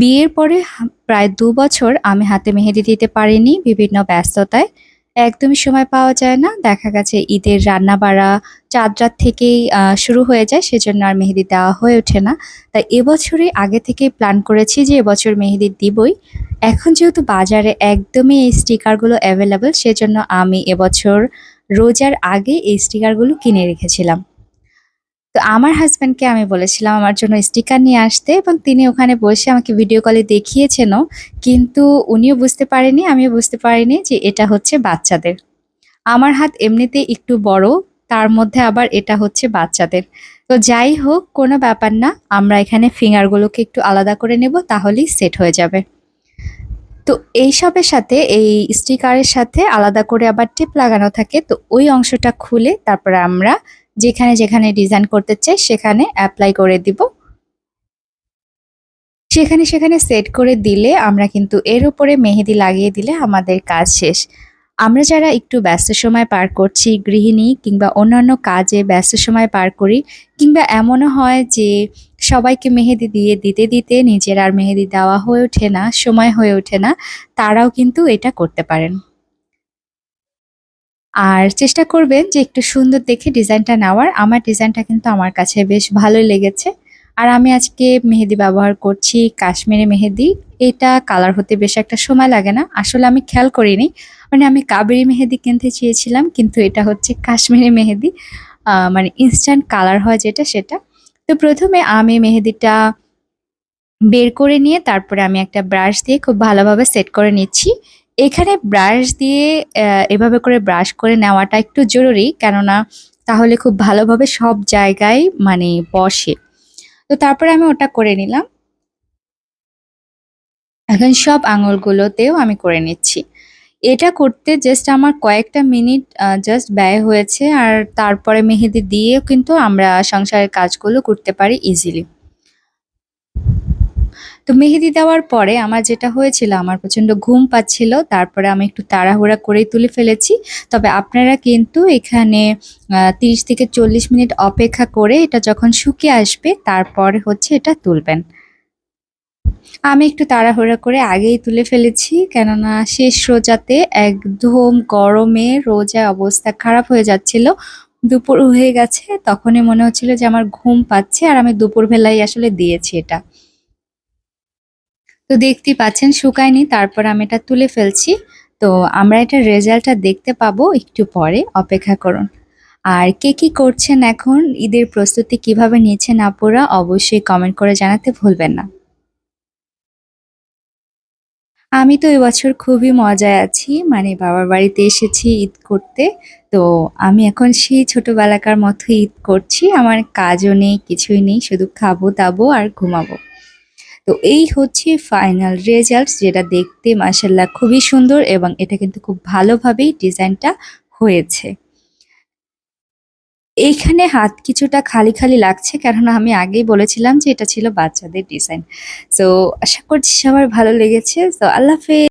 বিয়ের পরে প্রায় দু বছর আমি হাতে মেহেদি দিতে পারিনি বিভিন্ন ব্যস্ততায়। একদমই সময় পাওয়া যায় না। দেখা গেছে ঈদের রান্না বাড়া চাঁদ রাত থেকেই শুরু হয়ে যায়, সেজন্য আর মেহেদি দেওয়া হয়ে ওঠে না। তাই এবছরই আগে থেকেই প্ল্যান করেছি যে এবছর মেহেদি দিবই। এখন যেহেতু বাজারে একদমই এই স্টিকারগুলো অ্যাভেলেবল, সেজন্য আমি এবছর রোজার আগে এই স্টিকারগুলো কিনে রেখেছিলাম। তো আমার হাজব্যান্ডকে আমি বলেছিলাম আমার জন্য স্টিকার নিয়ে আসতে এবং তিনি ওখানে বসে আমাকে ভিডিও কলে দেখিয়েছেনও। কিন্তু উনিও বুঝতে পারেনি, আমিও বুঝতে পারিনি যে এটা হচ্ছে বাচ্চাদের। আমার হাত এমনিতে একটু বড়, তার মধ্যে আবার এটা হচ্ছে বাচ্চাদের। তো যাই হোক, কোনো ব্যাপার না, আমরা এখানে ফিঙ্গারগুলোকে একটু আলাদা করে নেব, তাহলেই সেট হয়ে যাবে। তো এইসবের সাথে, এই স্টিকারের সাথে আলাদা করে আবার টিপ লাগানো থাকে, তো ওই অংশটা খুলে তারপরে আমরা যেখানে যেখানে ডিজাইন করতে চাই, সেখানে অ্যাপ্লাই করে দিব। সেখানে সেখানে সেট করে দিলে আমরা কিন্তু এর উপরে মেহেদি লাগিয়ে দিলে আমাদের কাজ শেষ। আমরা যারা একটু ব্যস্ত সময় পার করছি, গৃহিণী কিংবা অন্যান্য কাজে ব্যস্ত সময় পার করি, কিংবা এমনও হয় যে সবাইকে মেহেদি দিয়ে দিতে দিতে নিজের আর মেহেদি দেওয়া হয়ে ওঠে না, সময় হয়ে ওঠে না, তারাও কিন্তু এটা করতে পারেন। আর চেষ্টা করবেন যে একটু সুন্দর দেখে ডিজাইনটা নেওয়ার। আমার ডিজাইনটা কিন্তু আমার কাছে বেশ ভালোই লেগেছে। আর আমি আজকে মেহেদি ব্যবহার করছি কাশ্মীরি মেহেদি। এটা কালার হতে বেশ একটা সময় লাগে না। আসলে আমি খেয়াল করিনি। মানে আমি কাবেরি মেহেদি কিনতে চেয়েছিলাম, কিন্তু এটা হচ্ছে কাশ্মীরি মেহেদি। মানে ইনস্ট্যান্ট কালার হয় যেটা, সেটা। তো প্রথমে আমি মেহেদিটা বের করে নিয়ে তারপরে আমি একটা ব্রাশ দিয়ে খুব ভালোভাবে সেট করে নিচ্ছি। এখানে ব্রাশ দিয়ে এভাবে করে ব্রাশ করে নেওয়াটা একটু জরুরি। কেননা তাহলে খুব ভালোভাবে সব জায়গায় মানে বসে। তো তারপরে আমি ওটা করে নিলাম। এখন সব আঙুলগুলোতেও আমি করে নিচ্ছি। এটা করতে জাস্ট আমার কয়েকটা মিনিট জাস্ট ব্যয় হয়েছে। আর তারপরে মেহেদি দিয়েও কিন্তু আমরা সংসারের কাজগুলো করতে পারি ইজিলি তো মেহেদি দেওয়ার পরে আমার যেটা হয়েছিল, আমার প্রচণ্ড ঘুম পাচ্ছিল, তারপরে আমি একটু তাড়াহুড়া করেই তুলে ফেলেছি। তবে আপনারা কিন্তু এখানে তিরিশ থেকে চল্লিশ মিনিট অপেক্ষা করে এটা যখন শুকিয়ে আসবে, তারপরে হচ্ছে এটা তুলবেন। আমি একটু তাড়াহুড়া করে আগেই তুলে ফেলেছি, কেননা শেষ রোজাতে একদম গরমে রোজা অবস্থা খারাপ হয়ে যাচ্ছিল। দুপুর হয়ে গেছে, তখনই মনে হচ্ছিল যে আমার ঘুম পাচ্ছে, আর আমি দুপুর বেলায় আসলে দিয়েছি এটা। তো দেখতেই পাচ্ছেন শুকায়নি, তারপর আমি এটা তুলে ফেলছি। তো আমরা এটা রেজাল্টটা দেখতে পাবো একটু পরে, অপেক্ষা করুন। আর কে কি করছেন এখন, ঈদের প্রস্তুতি কীভাবে নিয়েছেন আপুরা, অবশ্যই কমেন্ট করে জানাতে ভুলবেন না। আমি তো এবছর খুবই মজায় আছি মানে বাবার বাড়িতে এসেছি ঈদ করতে। তো আমি এখন সেই ছোটবেলাকার মতো ঈদ করছি, আমার কাজও নেই, কিছুই নেই, শুধু খাব দাবো আর ঘুমাবো। তো এই হচ্ছে ফাইনাল রেজাল্টস যেটা দেখতে মাসাল্লাহ খুবই সুন্দর এবং এটা কিন্তু খুব ভালোভাবেই ডিজাইনটা হয়েছে। এইখানে হাত কিছুটা খালি খালি লাগছে কেননা আমি আগেই বলেছিলাম যে এটা ছিল বাচ্চাদের ডিজাইন তো আশা করছি সবার ভালো লেগেছে। তো আল্লাহ হাফেজ।